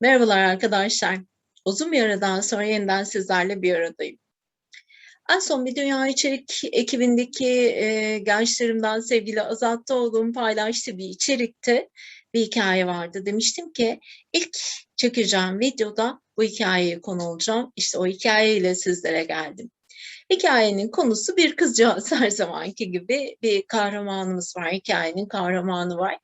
Merhabalar arkadaşlar. Uzun bir aradan sonra yeniden sizlerle bir aradayım. En son bir Dünya İçerik ekibindeki e, gençlerimden sevgili Azat Doğulu'nun paylaştığı bir içerikte bir hikaye vardı. Demiştim ki ilk çekeceğim videoda bu hikayeye konu olacağım. İşte o hikayeyle sizlere geldim. Hikayenin konusu bir kızcağız her zamanki gibi bir kahramanımız var. Hikayenin kahramanı var.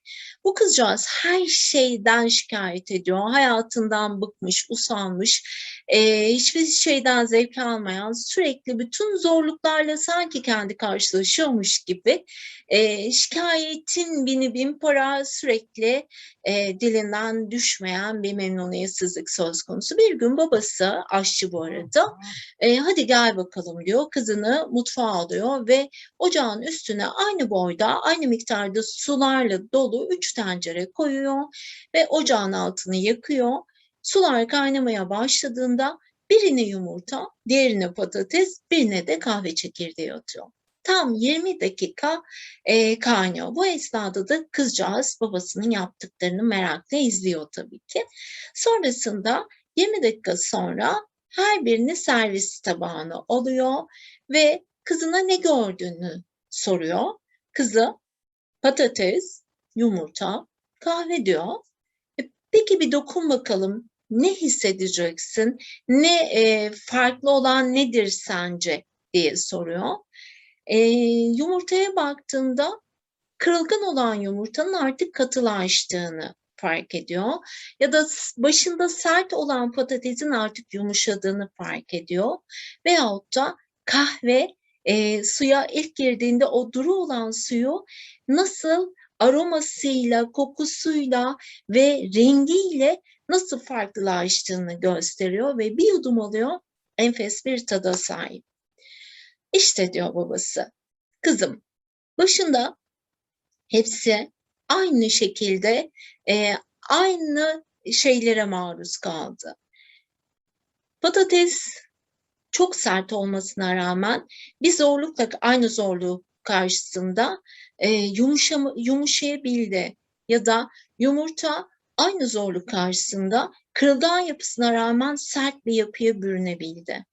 Bu kızcağız her şeyden şikayet ediyor. Hayatından bıkmış, usanmış, e, hiçbir şeyden zevk almayan, sürekli bütün zorluklarla sanki kendi karşılaşıyormuş gibi e, şikayetin bini bin para sürekli e, dilinden düşmeyen bir memnuniyetsizlik söz konusu. Bir gün babası, aşçı bu arada, e, hadi gel bakalım diyor. Kızını mutfağa alıyor ve ocağın üstüne aynı boyda, aynı miktarda sularla dolu üç tencere koyuyor ve ocağın altını yakıyor. Sular kaynamaya başladığında birine yumurta, diğerine patates, birine de kahve çekirdeği atıyor. Tam 20 dakika e, kaynıyor. Bu esnada da kızcağız babasının yaptıklarını merakla izliyor tabii ki. Sonrasında 20 dakika sonra her birini servis tabağına alıyor ve kızına ne gördüğünü soruyor. Kızı patates, yumurta, kahve diyor. E, peki bir dokun bakalım ne hissedeceksin? Ne e, farklı olan nedir sence diye soruyor. E, yumurtaya baktığında kırılgan olan yumurtanın artık katılaştığını fark ediyor. Ya da başında sert olan patatesin artık yumuşadığını fark ediyor. Veyahut da kahve e, suya ilk girdiğinde o duru olan suyu nasıl aromasıyla, kokusuyla ve rengiyle nasıl farklılaştığını gösteriyor ve bir yudum alıyor enfes bir tada sahip. İşte diyor babası, kızım başında hepsi aynı şekilde e, aynı şeylere maruz kaldı. Patates çok sert olmasına rağmen bir zorlukla aynı zorluğu karşısında e, yumuşayabildi ya da yumurta aynı zorluk karşısında kırılgan yapısına rağmen sert bir yapıya bürünebildi.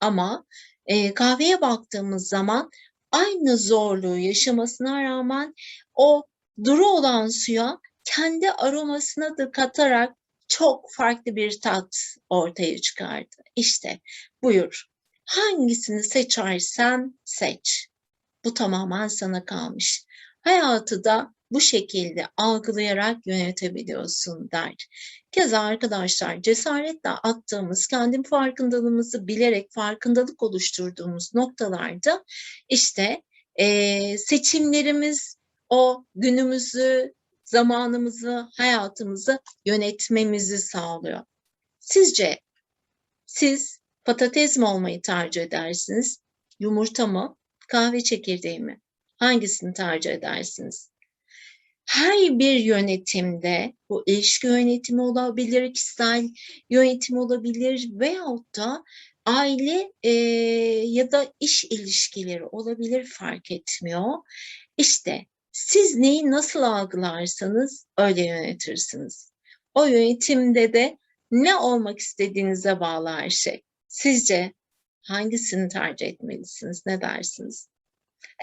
Ama e, kahveye baktığımız zaman aynı zorluğu yaşamasına rağmen o duru olan suya kendi aromasına da katarak çok farklı bir tat ortaya çıkardı. İşte buyur. Hangisini seçersen seç. Bu tamamen sana kalmış. Hayatı da bu şekilde algılayarak yönetebiliyorsun der. Keza arkadaşlar cesaretle attığımız, kendi farkındalığımızı bilerek farkındalık oluşturduğumuz noktalarda işte e, seçimlerimiz o günümüzü, zamanımızı, hayatımızı yönetmemizi sağlıyor. Sizce siz patates mi olmayı tercih edersiniz? Yumurta mı? Kahve çekirdeği mi? Hangisini tercih edersiniz? Her bir yönetimde bu ilişki yönetimi olabilir, kişisel yönetim olabilir veyahut da aile e, ya da iş ilişkileri olabilir fark etmiyor. İşte siz neyi nasıl algılarsanız öyle yönetirsiniz. O yönetimde de ne olmak istediğinize bağlı her şey. Sizce hangisini tercih etmelisiniz? Ne dersiniz?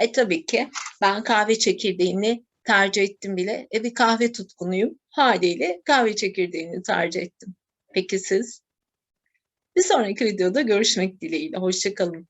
E tabii ki ben kahve çekirdeğini tercih ettim bile. E bir kahve tutkunuyum. Haliyle kahve çekirdeğini tercih ettim. Peki siz? Bir sonraki videoda görüşmek dileğiyle. Hoşçakalın.